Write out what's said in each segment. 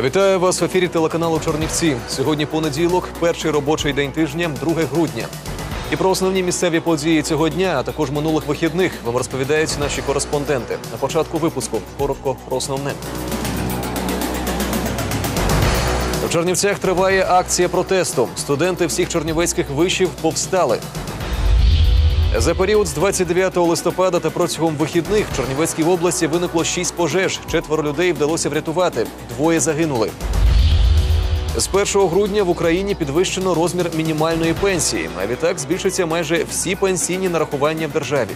Вітаю вас в ефірі телеканалу Чорнівці. Сьогодні понеділок, перший робочий день тижня, 2 грудня. І про основні місцеві події цього дня, а також минулих вихідних, вам розповідають наші кореспонденти. На початку випуску коротко про основне. В Чернівцях триває акція протесту. Студенти всіх чернівецьких вишів повстали. За період з 29 листопада та протягом вихідних в Чернівецькій області виникло шість пожеж. Четверо людей вдалося врятувати. Двоє загинули. З 1 грудня в Україні підвищено розмір мінімальної пенсії. А відтак збільшаться майже всі пенсійні нарахування в державі.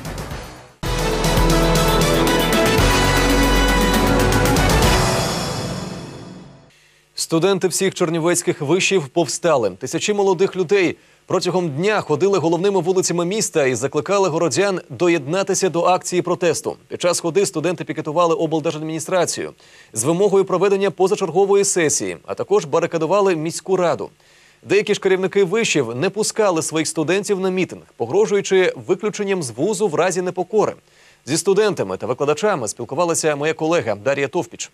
Студенти всіх чернівецьких вишів повстали. Тисячі молодих людей протягом дня ходили головними вулицями міста і закликали городян доєднатися до акції протесту. Під час ходи студенти пікетували облдержадміністрацію з вимогою проведення позачергової сесії, а також барикадували міську раду. Деякі ж керівники вишів не пускали своїх студентів на мітинг, погрожуючи виключенням з вузу в разі непокори. Зі студентами та викладачами спілкувалася моя колега Дар'я Товпіч.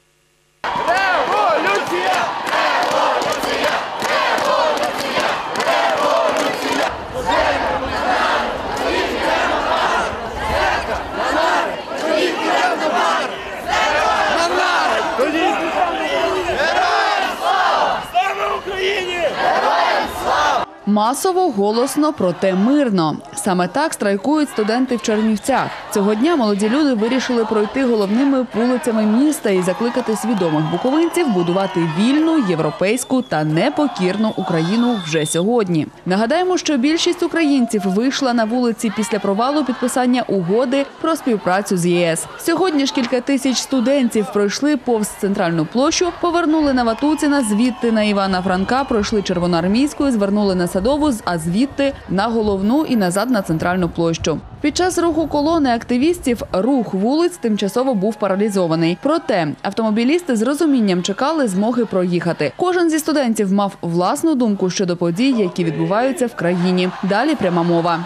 Масово, голосно, проте мирно. Саме так страйкують студенти в Чернівцях. Цього дня молоді люди вирішили пройти головними вулицями міста і закликати свідомих буковинців будувати вільну, європейську та непокірну Україну вже сьогодні. Нагадаємо, що більшість українців вийшла на вулиці після провалу підписання угоди про співпрацю з ЄС. Сьогодні ж кілька тисяч студентів пройшли повз центральну площу, повернули на Ватуціна, звідти на Івана Франка, пройшли червоноармійською, звернули на садову, а звідти на головну і назад на центральну площу. Під час руху колони активістів рух вулиць тимчасово був паралізований. Проте автомобілісти з розумінням чекали змоги проїхати. Кожен зі студентів мав власну думку щодо подій, які відбуваються в країні. Далі пряма мова.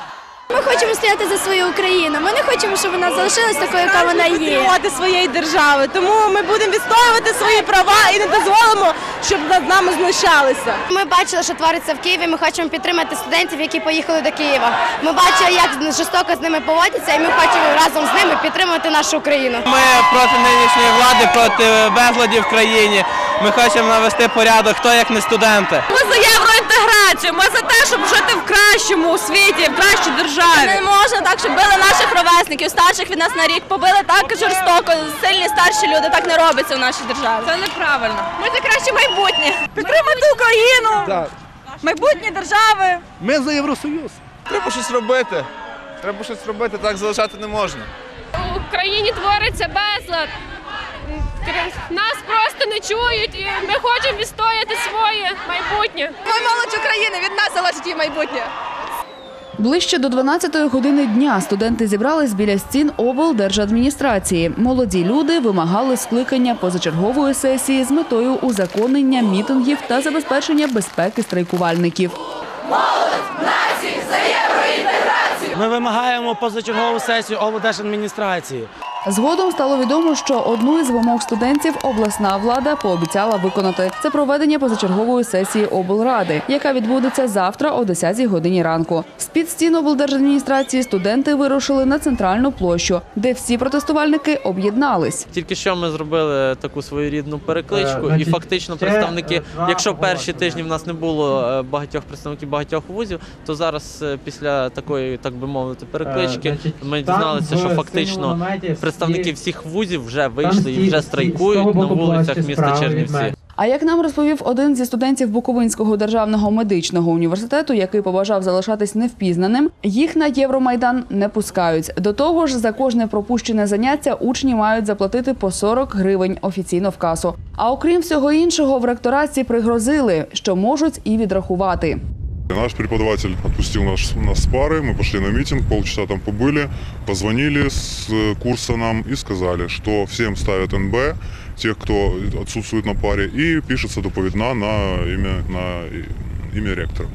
Ми хочемо стояти за свою Україну. Ми не хочемо, щоб вона залишилась такою, яка вона є. своєї держави. Тому ми будемо відстоювати свої права і не дозволимо, щоб над нами знущалися. Ми бачили, що твориться в Києві. Ми хочемо підтримати студентів, які поїхали до Києва. Ми бачили, як жорстоко з ними поводяться, і ми хочемо разом з ними підтримати нашу Україну. Ми проти нинішньої влади, проти безладів в країні. Ми хочемо навести порядок, хто як не студенти. Ми за євроінтеграцію. Ми за те, щоб жити в кращому у світі, в кращій державі. Не можна так, щоб били наших ровесників, старших від нас на рік. Побили так жорстоко. Сильні старші люди так не робиться в нашій державі. Це неправильно. Ми за краще майбутнє. Підтримати Україну. Майбутнє держави. Ми за Євросоюз. Треба щось робити. Треба щось робити, так залишати не можна. в країні твориться безлад. Нас просто не чують, і ми хочемо відстояти своє майбутнє. Ми молодь України, від нас залежить її майбутнє. Ближче до 12-ї години дня студенти зібрались біля стін облдержадміністрації. Молоді люди вимагали скликання позачергової сесії з метою узаконення мітингів та забезпечення безпеки страйкувальників. Ми вимагаємо позачергову сесію облдержадміністрації. Згодом стало відомо, що одну із вимог студентів обласна влада пообіцяла виконати. Це проведення позачергової сесії облради, яка відбудеться завтра о 10 годині ранку. З під стін облдержадміністрації студенти вирушили на центральну площу, де всі протестувальники об'єднались. Тільки що ми зробили таку своєрідну перекличку, Е, і фактично представники, якщо перші тижні в нас не було е, багатьох представників багатьох вузів, то зараз е, після такої, так би мовити, переклички, Е, ми дізналися, що фактично наметі представники всіх вузів вже вийшли і вже страйкують на вулицях міста Чернівці. А як нам розповів один зі студентів Буковинського державного медичного університету, який побажав залишатись невпізнаним, їх на Євромайдан не пускають. До того ж, за кожне пропущене заняття учні мають заплатити по 40 гривень офіційно в касу. А окрім всього іншого, в ректораці пригрозили, що можуть і відрахувати. Наш преподаватель отпустил нас, нас с пары, мы пошли на митинг, полчаса там побыли, позвонили с э, курса нам и сказали, что всем ставят НБ, тех, кто отсутствует на паре, и пишется доповедна на имя, на имя ректора.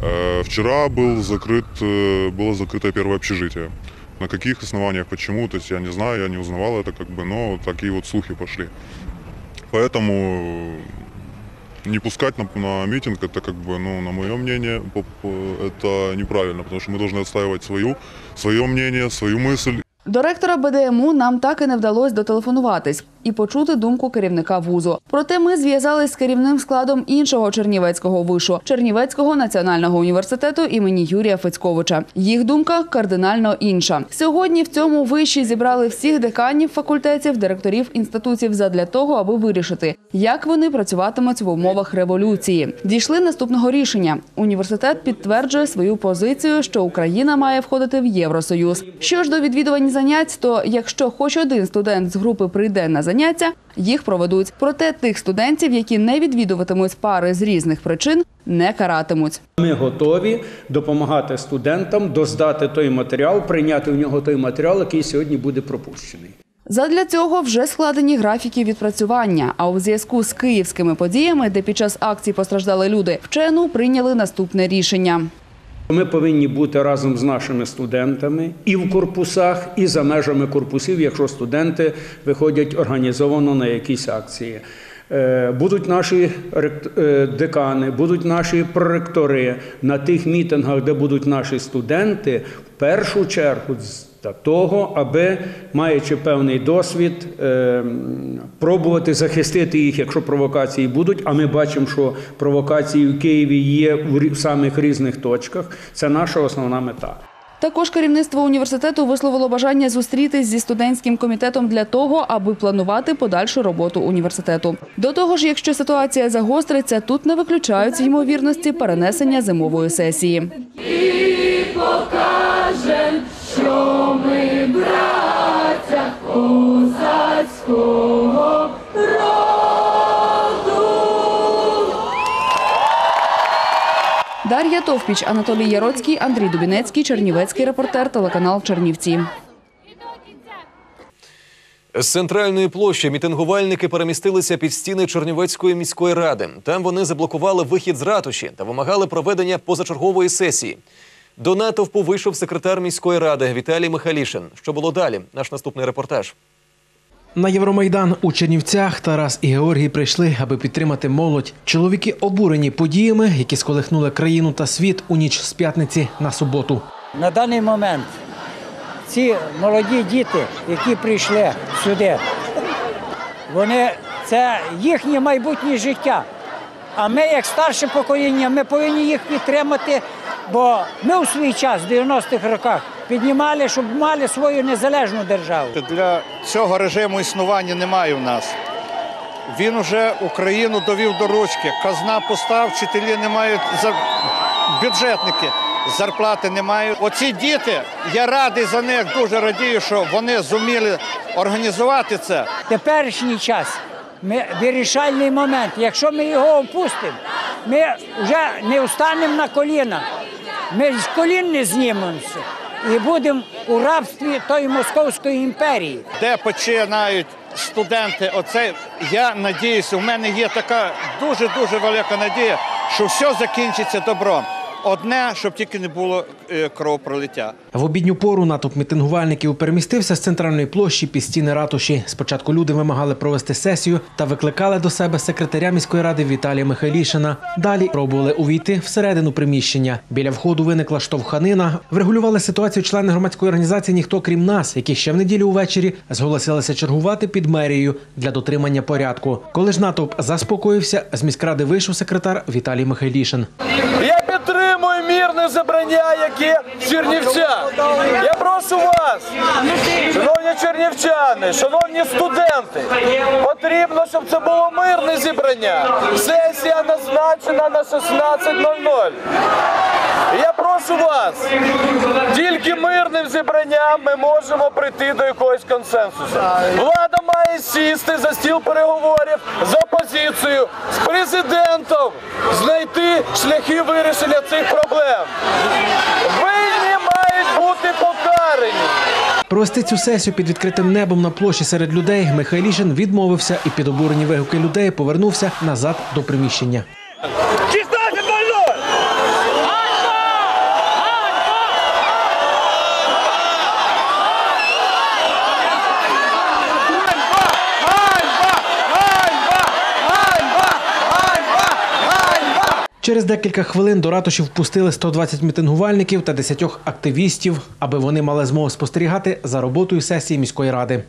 Э, Вчера был закрыт, э, было закрыто первое общежитие. На каких основаниях, почему, то есть я не знаю, я не узнавал это, как бы, но такие вот слухи пошли. Поэтому не пускать на, на митинг, это как бы, ну, на мое мнение, по- по- это неправильно, потому что мы должны отстаивать свою, свое мнение, свою мысль До ректора БДМУ нам так і не вдалося дотелефонуватись і почути думку керівника вузу. Проте ми зв'язались з керівним складом іншого Чернівецького вишу Чернівецького національного університету імені Юрія Фецьковича. Їх думка кардинально інша. Сьогодні в цьому виші зібрали всіх деканів факультетів, директорів інститутів задля того, аби вирішити, як вони працюватимуть в умовах революції. Дійшли наступного рішення. Університет підтверджує свою позицію, що Україна має входити в Євросоюз. Що ж до відвідувань занять, то якщо хоч один студент з групи прийде на заняття, їх проведуть. Проте тих студентів, які не відвідуватимуть пари з різних причин, не каратимуть. Ми готові допомагати студентам доздати той матеріал, прийняти в нього той матеріал, який сьогодні буде пропущений. Задля цього вже складені графіки відпрацювання. А у зв'язку з київськими подіями, де під час акцій постраждали люди, вчену прийняли наступне рішення. Ми повинні бути разом з нашими студентами і в корпусах, і за межами корпусів, якщо студенти виходять організовано на якісь акції. Е, Будуть наші е, декани, будуть наші проректори на тих мітингах, де будуть наші студенти, в першу чергу для того, аби, маючи певний досвід, е, пробувати захистити їх, якщо провокації будуть. А ми бачимо, що провокації в Києві є в самих різних точках. Це наша основна мета. Також керівництво університету висловило бажання зустрітись зі студентським комітетом для того, аби планувати подальшу роботу університету. До того ж, якщо ситуація загостриться, тут не виключають ймовірності перенесення зимової сесії. Дар'я Товпіч, Анатолій Яроцький, Андрій Дубінецький, Чернівецький репортер, телеканал Чернівці. З центральної площі мітингувальники перемістилися під стіни Чернівецької міської ради. Там вони заблокували вихід з ратуші та вимагали проведення позачергової сесії. До натовпу вийшов секретар міської ради Віталій Михалішин. Що було далі? Наш наступний репортаж. На Євромайдан у Чернівцях Тарас і Георгій прийшли, аби підтримати молодь. Чоловіки обурені подіями, які сколихнули країну та світ у ніч з п'ятниці на суботу. На даний момент ці молоді діти, які прийшли сюди, вони це їхнє майбутнє життя. А ми, як старше покоління, ми повинні їх підтримати, бо ми у свій час, в 90-х роках, піднімали, щоб мали свою незалежну державу. Для цього режиму існування немає в нас. Він уже Україну довів до ручки. Казна пуста, вчителі не мають зар- бюджетники, зарплати не мають. Оці діти, я радий за них, дуже радію, що вони зуміли організувати це. теперішній час ми, вирішальний момент. Якщо ми його опустимо, ми вже не встанемо на коліна. Ми з колін не знімемося і будемо у рабстві тої Московської імперії. Де починають студенти, оце я надіюся, у мене є така дуже дуже велика надія, що все закінчиться добром. Одне, щоб тільки не було е, кровопролиття. В обідню пору натовп мітингувальників перемістився з центральної площі під стіни ратуші. Спочатку люди вимагали провести сесію та викликали до себе секретаря міської ради Віталія Михайлішина. Далі пробували увійти всередину приміщення. Біля входу виникла штовханина. Врегулювали ситуацію члени громадської організації Ніхто крім нас, які ще в неділю увечері зголосилися чергувати під мерією для дотримання порядку. Коли ж натовп заспокоївся, з міськради вийшов секретар Віталій Михайлішин. Я мірне забрання, яке в. Я прошу вас, шановні чернівчани, шановні студенти, потрібно, щоб це було мирне зібрання. Сесія назначена на 16.00. Я прошу вас, тільки мирним зібранням ми можемо прийти до якогось консенсусу. Влада має сісти за стіл переговорів з опозицією, з президентом, знайти шляхи вирішення цих проблем. Винні мають бути покарані. Провести цю сесію під відкритим небом на площі серед людей Михайлішин відмовився і під обурені вигуки людей повернувся назад до приміщення. Через декілька хвилин до ратуші впустили 120 мітингувальників та 10 активістів, аби вони мали змогу спостерігати за роботою сесії міської ради.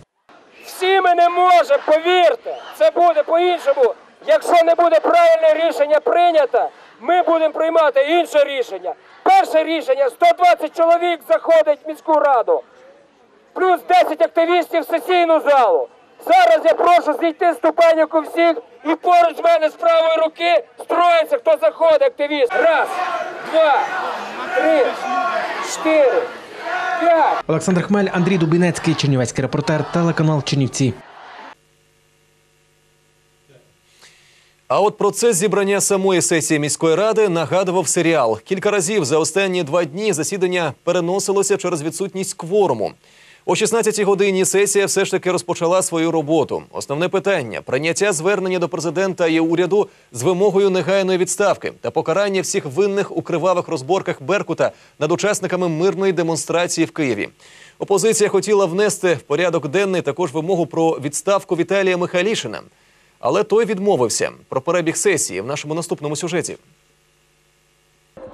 Всі ми не можемо, повірте, це буде по-іншому. Якщо не буде правильне рішення прийнято, ми будемо приймати інше рішення. Перше рішення 120 чоловік заходить в міську раду, плюс 10 активістів в сесійну залу. Зараз я прошу зійти ступеньку всіх і поруч мене з правої руки строїться, хто заходить, активіст. Раз, два, три, чотири, п'ять. Олександр Хмель, Андрій Дубінецький, Чернівецький репортер, телеканал Чернівці. А от процес зібрання самої сесії міської ради нагадував серіал. Кілька разів за останні два дні засідання переносилося через відсутність кворуму. О 16-й годині сесія все ж таки розпочала свою роботу. Основне питання прийняття звернення до президента і уряду з вимогою негайної відставки та покарання всіх винних у кривавих розборках Беркута над учасниками мирної демонстрації в Києві. Опозиція хотіла внести в порядок денний також вимогу про відставку Віталія Михайлішина. Але той відмовився про перебіг сесії в нашому наступному сюжеті.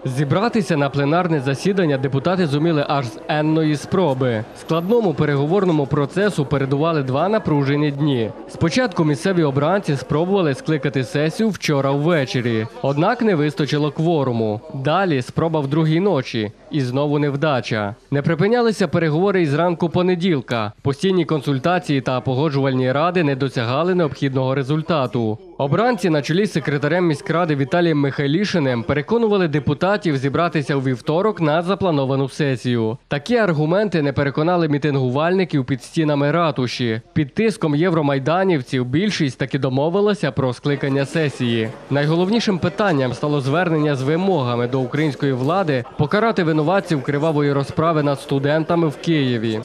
Зібратися на пленарне засідання депутати зуміли аж з енної спроби. Складному переговорному процесу передували два напружені дні. Спочатку місцеві обранці спробували скликати сесію вчора ввечері, однак не вистачило кворуму. Далі спроба в другій ночі, і знову невдача. Не припинялися переговори із ранку понеділка. Постійні консультації та погоджувальні ради не досягали необхідного результату. Обранці на чолі з секретарем міськради Віталієм Михайлішиним переконували депутатів зібратися у вівторок на заплановану сесію. Такі аргументи не переконали мітингувальників під стінами ратуші. Під тиском євромайданівців більшість таки домовилася про скликання сесії. Найголовнішим питанням стало звернення з вимогами до української влади покарати винуватців кривавої розправи над студентами в Києві.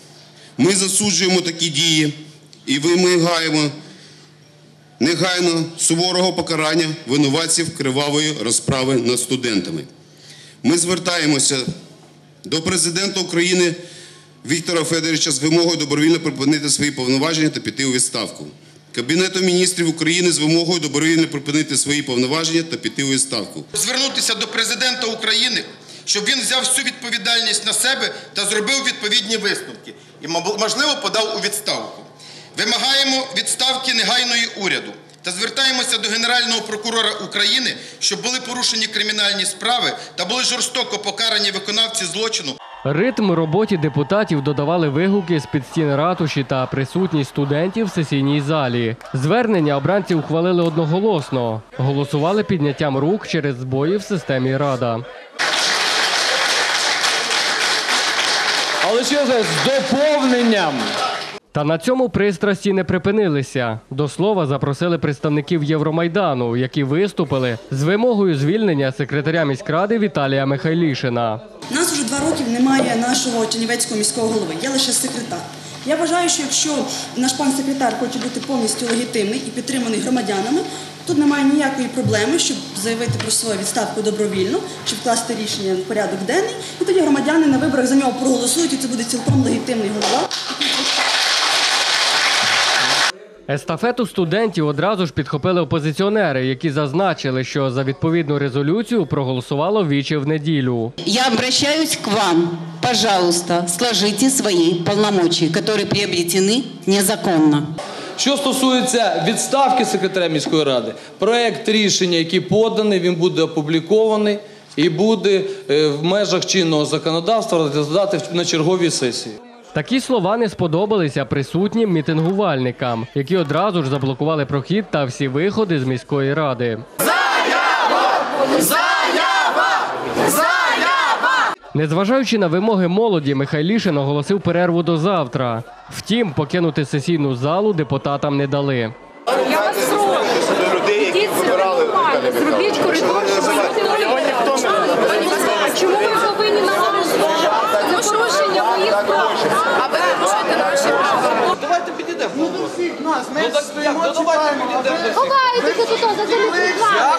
Ми засуджуємо такі дії і вимагаємо негайно суворого покарання винуватців кривавої розправи над студентами. Ми звертаємося до президента України Віктора Федоровича з вимогою добровільно припинити свої повноваження та піти у відставку. Кабінету міністрів України з вимогою добровільно припинити свої повноваження та піти у відставку. Звернутися до президента України, щоб він взяв всю відповідальність на себе та зробив відповідні висновки і, можливо, подав у відставку. Вимагаємо відставки негайної уряду та звертаємося до Генерального прокурора України, щоб були порушені кримінальні справи та були жорстоко покарані виконавці злочину. Ритм роботі депутатів додавали вигуки з під стін ратуші та присутність студентів в сесійній залі. Звернення обранці ухвалили одноголосно. Голосували підняттям рук через збої в системі Рада. Але ще з доповненням. Та на цьому пристрасті не припинилися. До слова запросили представників Євромайдану, які виступили з вимогою звільнення секретаря міськради Віталія Михайлішина. У нас вже два роки немає нашого Чернівецького міського голови, є лише секретар. Я вважаю, що якщо наш пан секретар хоче бути повністю легітимний і підтриманий громадянами, тут немає ніякої проблеми, щоб заявити про свою відставку добровільно чи вкласти рішення в порядок денний. І тоді громадяни на виборах за нього проголосують, і це буде цілком легітимний голова. Естафету студентів одразу ж підхопили опозиціонери, які зазначили, що за відповідну резолюцію проголосувало віче в неділю. Я обращаюсь к вам. Пожалуйста, сложите свои полномочия, которые приобретены незаконно. Що стосується відставки секретаря міської ради, проект рішення, який поданий, він буде опублікований і буде е, в межах чинного законодавства розглядати на черговій сесії. Такі слова не сподобалися присутнім мітингувальникам, які одразу ж заблокували прохід та всі виходи з міської ради. Незважаючи на вимоги молоді, Михайлішин оголосив перерву до завтра. Втім, покинути сесійну залу депутатам не дали. Я вас прошу. Ідіть сюди нормально, зробіть коридор, щоб люди Чому ви повинні на нас за порушення моїх прав? А ви порушуєте наші права. Давайте підійдемо. Ну до всіх нас. Ну так як? Давайте підійдемо. Ховайтеся тут за цими Я.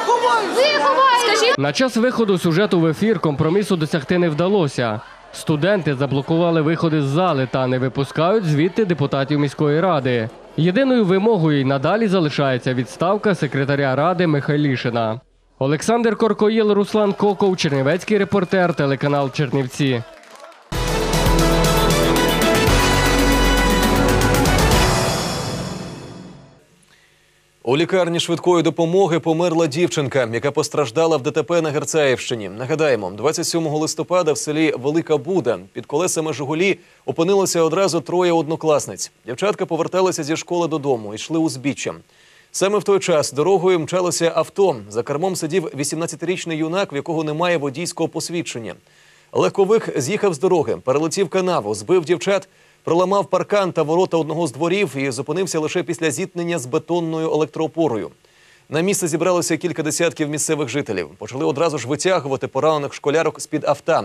Ви ховаєтеся. На час виходу сюжету в ефір компромісу досягти не вдалося. Студенти заблокували виходи з зали та не випускають звідти депутатів міської ради. Єдиною вимогою й надалі залишається відставка секретаря ради Михайлішина. Олександр Коркоїл, Руслан Коков, Чернівецький репортер, телеканал Чернівці. У лікарні швидкої допомоги померла дівчинка, яка постраждала в ДТП на Герцаївщині. Нагадаємо, 27 листопада в селі Велика Буда під колесами Жигулі опинилося одразу троє однокласниць. Дівчатка поверталися зі школи додому, йшли узбіччям. Саме в той час дорогою мчалося авто. За кермом сидів 18-річний юнак, в якого немає водійського посвідчення. Легковик з'їхав з дороги, перелетів канаву, збив дівчат, проламав паркан та ворота одного з дворів і зупинився лише після зіткнення з бетонною електроопорою. На місце зібралося кілька десятків місцевих жителів. Почали одразу ж витягувати поранених школярок з-під авто.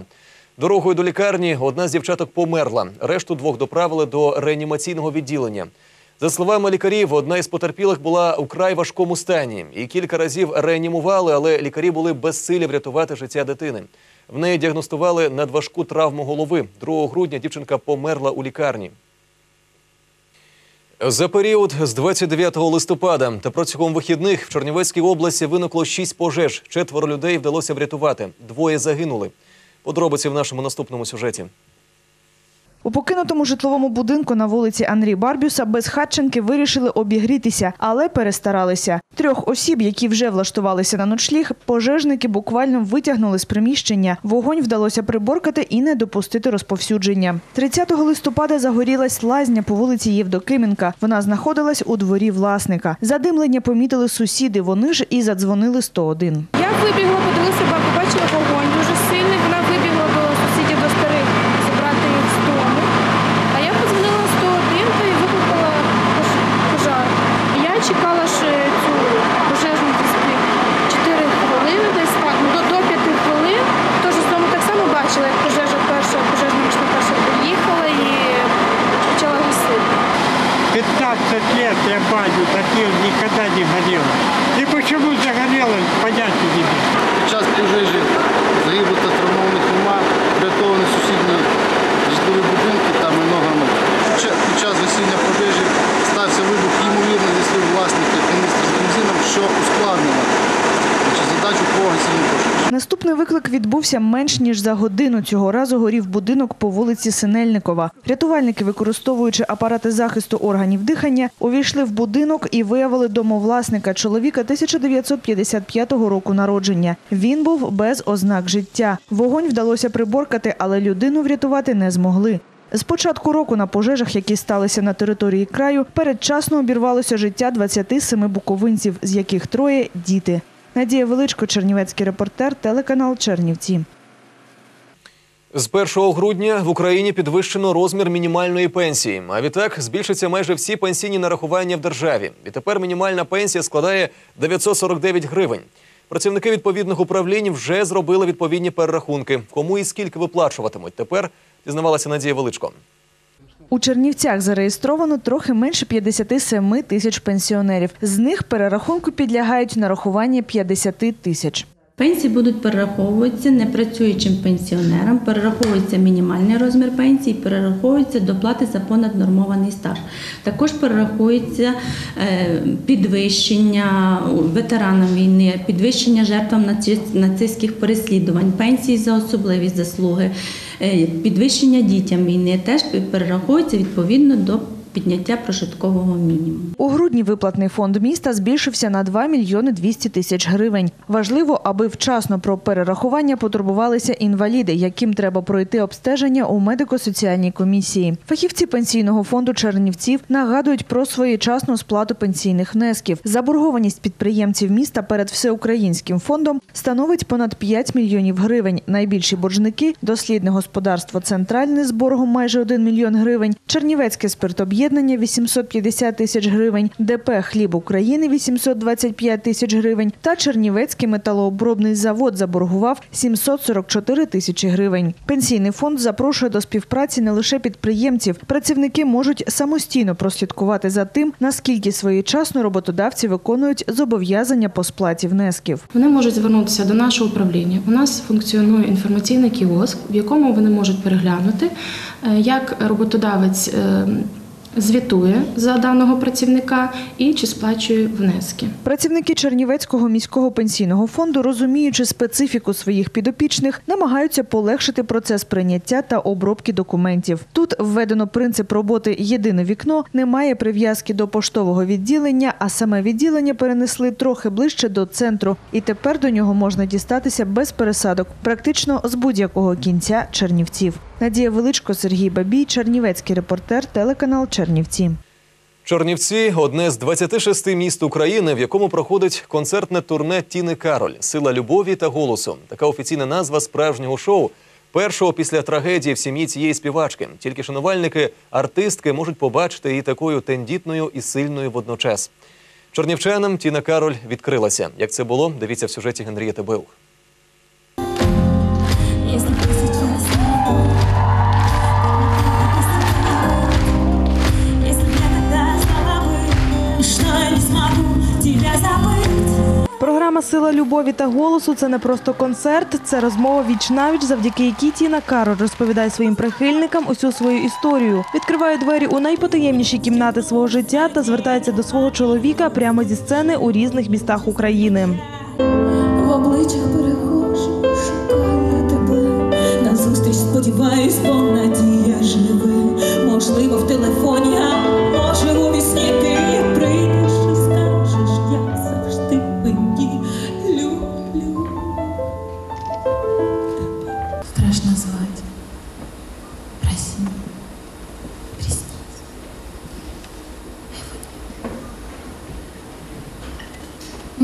Дорогою до лікарні одна з дівчаток померла. Решту двох доправили до реанімаційного відділення. За словами лікарів, одна із потерпілих була у край важкому стані. І кілька разів реанімували, але лікарі були безсилі врятувати життя дитини. В неї діагностували надважку травму голови. 2 грудня дівчинка померла у лікарні. За період з 29 листопада та протягом вихідних в Чернівецькій області виникло шість пожеж. Четверо людей вдалося врятувати. Двоє загинули. Подробиці в нашому наступному сюжеті. У покинутому житловому будинку на вулиці Андрій Барбюса безхатченки вирішили обігрітися, але перестаралися. Трьох осіб, які вже влаштувалися на ночліг, пожежники буквально витягнули з приміщення. Вогонь вдалося приборкати і не допустити розповсюдження. 30 листопада загорілась лазня по вулиці Євдокименка. Вона знаходилась у дворі власника. Задимлення помітили сусіди. Вони ж і задзвонили 101. Я вибігла, подивилася, побачила вогонь дуже сильний. Вона вибігла до сусідів до старих забрати їх з дому. А я подзвонила 101 та й викликала пож- пожар. Я чекала ще цю пожежну десь 4 хвилини, десь так, ну, до, до 5 хвилин. Тож з дому так само бачила, як пожежа перша, пожежна машина перша приїхала і почала гасити. 15 лет я баню топил, никогда не горел. И почему загорелось, понятия не имею. Під час пожежі загиблих та травмованих нема, врятовані сусідні житлові будинки та майно громади. Під ча- Під час гасіння пожежі стався вибух, ймовірно, зі слів власника каністри з бензином, що ускладнило значить, задачу по гасінню пожежі. Наступний виклик менш ніж за годину. Цього разу горів будинок по вулиці Синельникова. Рятувальники, використовуючи апарати захисту органів дихання, увійшли в будинок і виявили домовласника чоловіка 1955 року народження. Він був без ознак життя. Вогонь вдалося приборкати, але людину врятувати не змогли. З початку року на пожежах, які сталися на території краю, передчасно обірвалося життя 27 буковинців, з яких троє діти. Надія Величко, Чернівецький репортер, телеканал Чернівці. З 1 грудня в Україні підвищено розмір мінімальної пенсії. А відтак збільшаться майже всі пенсійні нарахування в державі. І тепер мінімальна пенсія складає 949 гривень. Працівники відповідних управлінь вже зробили відповідні перерахунки. Кому і скільки виплачуватимуть. Тепер дізнавалася Надія Величко. У Чернівцях зареєстровано трохи менше 57 тисяч пенсіонерів. З них перерахунку підлягають нарахування 50 тисяч. Пенсії будуть перераховуватися непрацюючим пенсіонерам, перераховується мінімальний розмір пенсії, перераховується доплати за понаднормований стаж. Також перерахується е, підвищення ветеранам війни, підвищення жертвам нацистських переслідувань, пенсії за особливі заслуги, е, підвищення дітям війни теж перераховується відповідно до підняття прожиткового мінімуму. У грудні виплатний фонд міста збільшився на 2 мільйони 200 тисяч гривень. Важливо, аби вчасно про перерахування потурбувалися інваліди, яким треба пройти обстеження у медико-соціальній комісії. Фахівці пенсійного фонду Чернівців нагадують про своєчасну сплату пенсійних внесків. Заборгованість підприємців міста перед всеукраїнським фондом становить понад 5 мільйонів гривень. Найбільші боржники дослідне господарство Центральне з боргом майже 1 мільйон гривень, Чернівецьке спиртоб'єднання 850 тисяч гривень, ДП Хліб України 825 тисяч гривень та Чернівецький металообробний завод заборгував 744 тисячі гривень. Пенсійний фонд запрошує до співпраці не лише підприємців. Працівники можуть самостійно прослідкувати за тим, наскільки своєчасно роботодавці виконують зобов'язання по сплаті внесків. Вони можуть звернутися до нашого управління. У нас функціонує інформаційний кіоск, в якому вони можуть переглянути, е, як роботодавець е, звітує за даного працівника і чи сплачує внески. Працівники Чернівецького міського пенсійного фонду, розуміючи специфіку своїх підопічних, намагаються полегшити процес прийняття та обробки документів. Тут введено принцип роботи єдине вікно, немає прив'язки до поштового відділення, а саме відділення перенесли трохи ближче до центру, і тепер до нього можна дістатися без пересадок, практично з будь-якого кінця Чернівців. Надія Величко, Сергій Бабій, Чернівецький репортер, телеканал Чернівці. Чернівці одне з 26 міст України, в якому проходить концертне турне Тіни Кароль Сила любові та голосу. Така офіційна назва справжнього шоу. Першого після трагедії в сім'ї цієї співачки. Тільки шанувальники, артистки можуть побачити її такою тендітною і сильною водночас. Чернівчанам Тіна Кароль відкрилася. Як це було, дивіться в сюжеті Генрієти Беух. Програма Сила любові та голосу це не просто концерт, це розмова віч навіч, завдяки якій Тіна Кароль розповідає своїм прихильникам усю свою історію, відкриває двері у найпотаємніші кімнати свого життя та звертається до свого чоловіка прямо зі сцени у різних містах України. В обличчях перехожу, шукаю тебе. Назустріч сподіваюсь, бо надія живе. Можливо, в телефоні, а може у вісні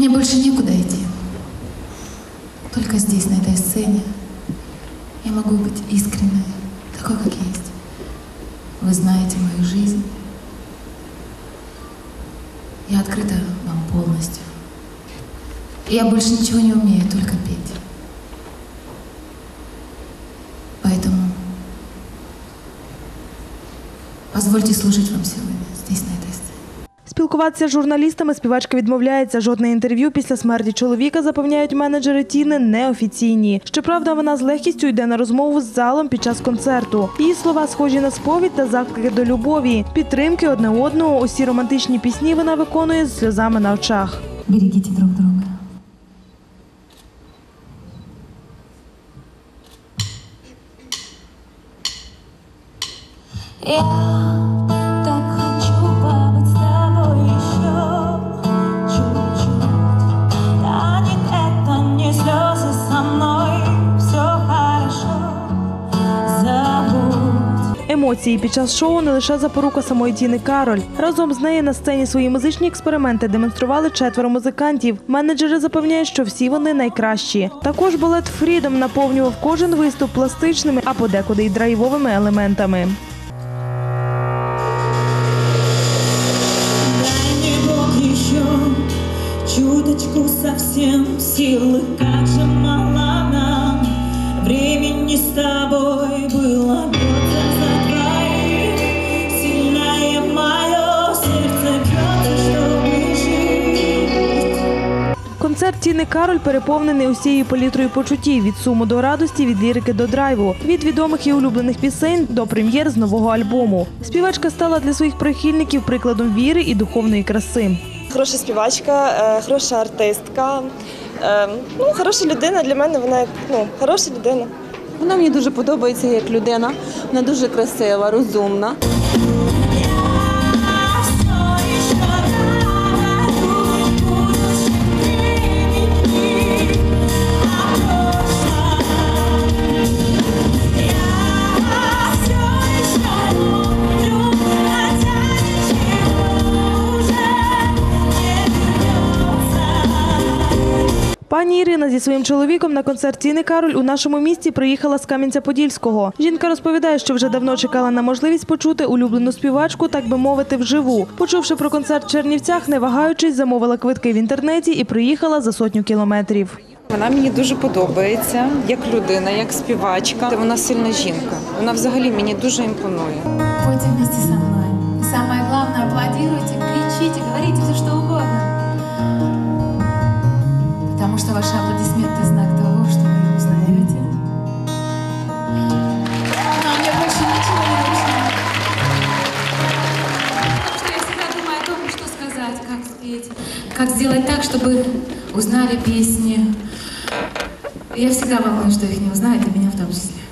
Мне больше некуда идти. Только здесь, на этой сцене, я могу быть искренной, такой, как есть. Вы знаете мою жизнь. Я открыта вам полностью. И я больше ничего не умею, только петь. Поэтому позвольте служить вам сегодня Спілкуватися з журналістами співачка відмовляється. Жодне інтерв'ю після смерті чоловіка запевняють менеджери Тіни неофіційні. Щоправда, вона з легкістю йде на розмову з залом під час концерту. Її слова схожі на сповідь та заклики до любові, підтримки одне одного. Усі романтичні пісні вона виконує з сльозами на очах. Берегите друг друга. Я Емоції під час шоу не лише запорука самої Тіни Кароль. Разом з нею на сцені свої музичні експерименти демонстрували четверо музикантів. Менеджери запевняють, що всі вони найкращі. Також балет Фрідом наповнював кожен виступ пластичними, а подекуди й драйвовими елементами. Концерт Кароль переповнений усією палітрою почуттів від суму до радості, від лірики до драйву, від відомих і улюблених пісень до прем'єр з нового альбому. Співачка стала для своїх прихильників прикладом віри і духовної краси. Хороша співачка, е, хороша артистка. е, Ну, хороша людина для мене, вона як, ну, хороша людина. Вона мені дуже подобається як людина. Вона дуже красива, розумна. Пані Ірина зі своїм чоловіком на концерт Тіни Кароль у нашому місті приїхала з Кам'янця-Подільського. Жінка розповідає, що вже давно чекала на можливість почути улюблену співачку, так би мовити, вживу. Почувши про концерт в Чернівцях, не вагаючись, замовила квитки в інтернеті і приїхала за сотню кілометрів. Вона мені дуже подобається як людина, як співачка. Вона сильна жінка. Вона взагалі мені дуже імпонує. Пойте вместе что ваши аплодисменты – знак того, что вы их узнаете. Но мне больше ничего не нужно. Потому что я всегда думаю о том, что сказать, как спеть, как сделать так, чтобы узнали песни. Я всегда волнуюсь, что их не узнают, и меня в том числе.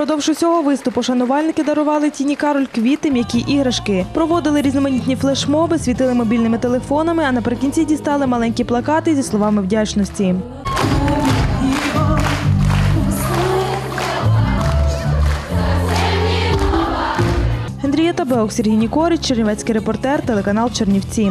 Впродовж усього виступу шанувальники дарували Тіні Кароль квіти, м'які іграшки, проводили різноманітні флешмоби, світили мобільними телефонами, а наприкінці дістали маленькі плакати зі словами вдячності. Генрієта Беок, Сергій Нікорич, Чернівецький репортер, телеканал Чернівці.